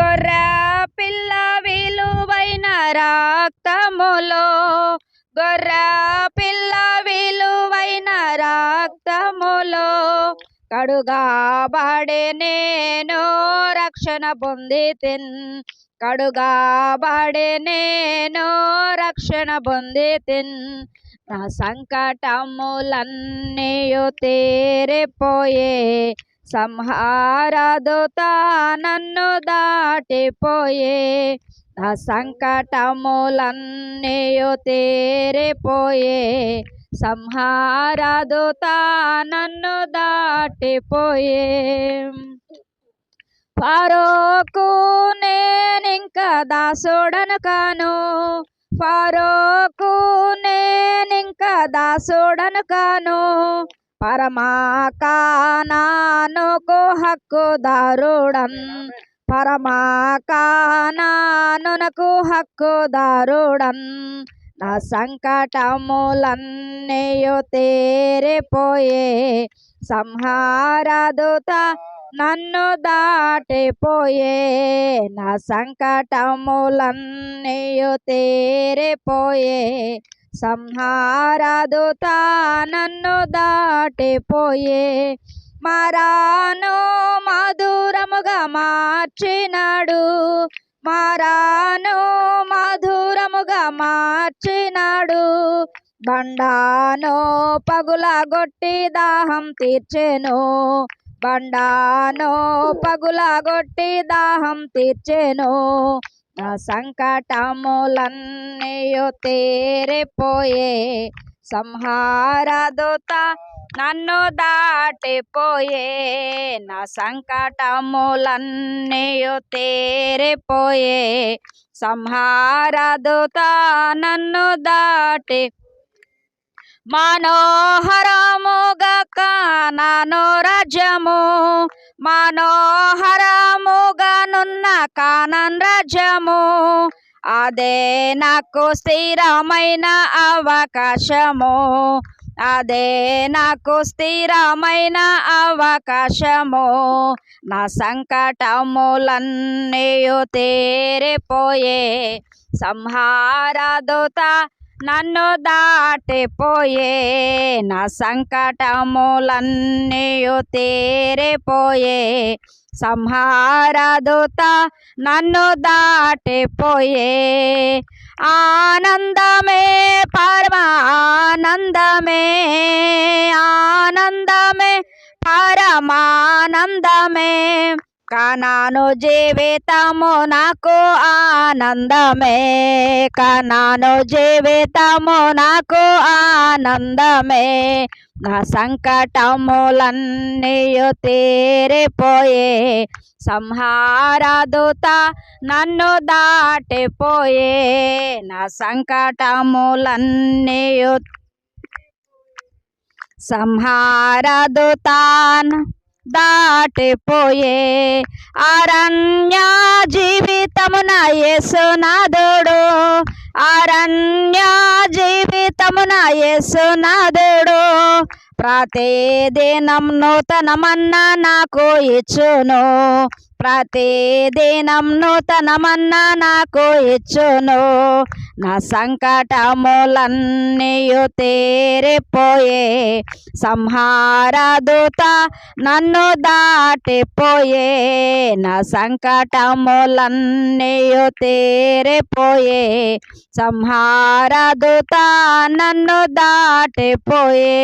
గొర్రె పిల్ల విలువైన రాక్తములో. గొర్రె పిల్ల విలువైన రాక్తములో. కడుగాబడి నేను రక్షణ పొందితిన్. కడుగాబడి నేను రక్షణ పొందితిన్. నా సంకటములన్నీయు తీరిపోయే సంహారదుత నన్ను దాటిపోయే నా సంకటములన్నీయు తేరిపోయే సంహారదుత నన్ను దాటిపోయే. ఫరోకు నేనింకా దాసుడను కాను ఫరోకు నేనింకా దాసుడను కాను పరమాకానానుకు హక్కుదారుడన్ పరమాకానానునకు హక్కుదారుడన్ నా సంకటములన్నీయు తేరిపోయే సంహారదుత నన్ను దాటిపోయే. నా సంకటములన్నీయు తేరిపోయే సంహారదుత నన్ను దాటిపోయే మరాను మధురముగా మార్చినాడు. మరాను మధురముగా మార్చినాడు. బండాను పగులగొట్టి దాహం తీర్చెను. బండాను పగులగొట్టి దాహం తీర్చెను. సంకటములన్నీయు తేరిపోయే సంహారదుత నన్ను దాటిపోయే. నా సంకటములన్నీయు తేరిపోయే సంహారదుత నన్ను దాటి మనోహరముగా కానాను రాజ్యము. మనోహర కానన్ రాజ్యము అదే నాకు స్థిరమైన అవకాశము. అదే నాకు స్థిరమైన అవకాశము. నా సంకటములన్నీయు తీరిపోయే. సంహారదుత నన్ను దాటిపోయే. నా సంకటములన్నీయు తీరిపోయే. సంహారదుత నన్ను దాటిపోయే ఆనందమే పరమ ఆనందమే ఆనందమే పరమానందమే. కనాను జీవితము నాకు ఆనందమే. కనాను జీవితము నాకు ఆనందమే. నా సంకటములన్నీయు తీరిపోయే. సంహారదుత నన్ను దాటిపోయే. నా సంకటములన్నీయు. సంహారదుతాన్ దాటిపోయే అరణ్య జీవితమున యేసునాథుడు. అరణ్య జీవితమున యేసునాథుడు ప్రతిదినం నూతనమన్నా నాకు ఇచ్చును. ప్రతిదినం నూతనమన్నా నాకు ఇచ్చును. నా సంకటములన్నీయు తేరిపోయే సంహారదుత నన్ను దాటిపోయే. నా సంకటములన్నీయు తేరిపోయే సంహారదుత నన్ను దాటిపోయే.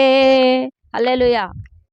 అల్లెలుయా